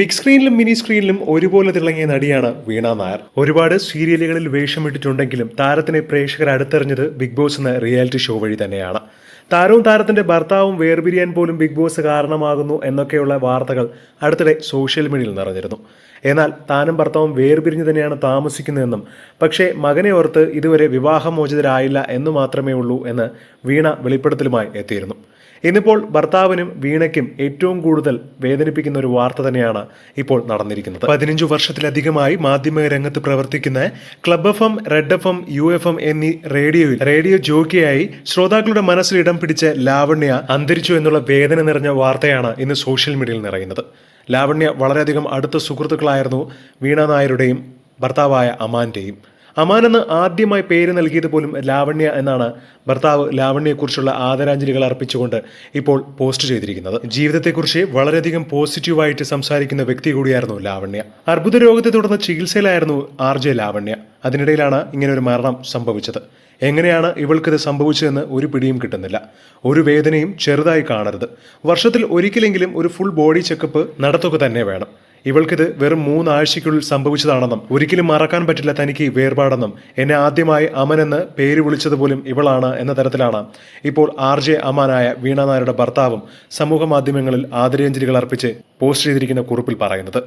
Big സ്ക്രീനിലും mini സ്ക്രീനിലും ഒരുപോലെ തിളങ്ങിയ നടിയാണ് വീണ നായർ. ഒരുപാട് സീരിയലുകളിൽ വേഷമിട്ടിട്ടുണ്ടെങ്കിലും താരത്തിനെ പ്രേക്ഷകർ അടുത്തെറിഞ്ഞത് ബിഗ് ബോസ് എന്ന റിയാലിറ്റി ഷോ വഴി തന്നെയാണ്. താരവും താരത്തിന്റെ ഭർത്താവും വേർപിരിയാൻ പോലും ബിഗ് ബോസ് കാരണമാകുന്നു എന്നൊക്കെയുള്ള വാർത്തകൾ അടുത്തിടെ സോഷ്യൽ മീഡിയയിൽ നിറഞ്ഞിരുന്നു. എന്നാൽ താനും ഭർത്താവും വേർപിരിഞ്ഞു തന്നെയാണ് താമസിക്കുന്നതെന്നും പക്ഷേ മകനെ ഓർത്ത് ഇതുവരെ വിവാഹമോചിതരായില്ല എന്ന് മാത്രമേ ഉള്ളൂ എന്ന് വീണ വെളിപ്പെടുത്തലുമായി എത്തിയിരുന്നു. ഇന്നിപ്പോൾ ഭർത്താവിനും വീണയ്ക്കും ഏറ്റവും കൂടുതൽ വേദനിപ്പിക്കുന്ന ഒരു വാർത്ത തന്നെയാണ് ഇപ്പോൾ നടന്നിരിക്കുന്നത്. പതിനഞ്ചു വർഷത്തിലധികമായി മാധ്യമ രംഗത്ത് പ്രവർത്തിക്കുന്ന Club F M Red F M U F M എന്നീ റേഡിയോയിൽ റേഡിയോ ജോക്കിയായി ശ്രോതാക്കളുടെ മനസ്സിൽ ഇടം പിടിച്ച ലാവണ്യ അന്തരിച്ചു എന്നുള്ള വേദന നിറഞ്ഞ വാർത്തയാണ് ഇന്ന് സോഷ്യൽ മീഡിയയിൽ നിറയുന്നത്. ലാവണ്യ വളരെയധികം അടുത്ത സുഹൃത്തുക്കളായിരുന്നു വീണ നായരുടെയും ഭർത്താവായ അമാന്റെയും. അമാൻ എന്ന് ആദ്യമായി പേര് നൽകിയത് പോലും ലാവണ്യ എന്നാണ്. ഭർത്താവ് ലാവണ്യയെക്കുറിച്ചുള്ള ആദരാഞ്ജലികൾ അർപ്പിച്ചുകൊണ്ട് ഇപ്പോൾ പോസ്റ്റ് ചെയ്തിരിക്കുന്നത്. ജീവിതത്തെക്കുറിച്ച് വളരെയധികം പോസിറ്റീവായിട്ട് സംസാരിക്കുന്ന വ്യക്തി കൂടിയായിരുന്നു ലാവണ്യ. അർബുദ രോഗത്തെ തുടർന്ന് ചികിത്സയിലായിരുന്നു ആർ ജെ ലാവണ്യ. അതിനിടയിലാണ് ഇങ്ങനെ ഒരു മരണം സംഭവിച്ചത്. എങ്ങനെയാണ് ഇവൾക്കിത് സംഭവിച്ചതെന്ന് ഒരു പിടിയും കിട്ടുന്നില്ല. ഒരു വേദനയും ചെറുതായി കാണരുത്. വർഷത്തിൽ ഒരിക്കലെങ്കിലും ഒരു ഫുൾ ബോഡി ചെക്കപ്പ് നടത്തുക തന്നെ വേണം. ഇവൾക്കിത് വെറും മൂന്നാഴ്ചയ്ക്കുള്ളിൽ സംഭവിച്ചതാണെന്നും ഒരിക്കലും മറക്കാൻ പറ്റില്ല തനിക്ക് വേർപാടെന്നും. എന്നെ ആദ്യമായി അമനെന്ന് പേര് വിളിച്ചത് പോലും ഇവളാണ് എന്ന തരത്തിലാണ്. ഇപ്പോൾ ആർ ജെ അമാനായ വീണ നായരുടെ ഭർത്താവും സമൂഹ മാധ്യമങ്ങളിൽ ആദരാഞ്ജലികൾ അർപ്പിച്ച് പോസ്റ്റ് ചെയ്തിരിക്കുന്ന കുറിപ്പിൽ പറയുന്നത്.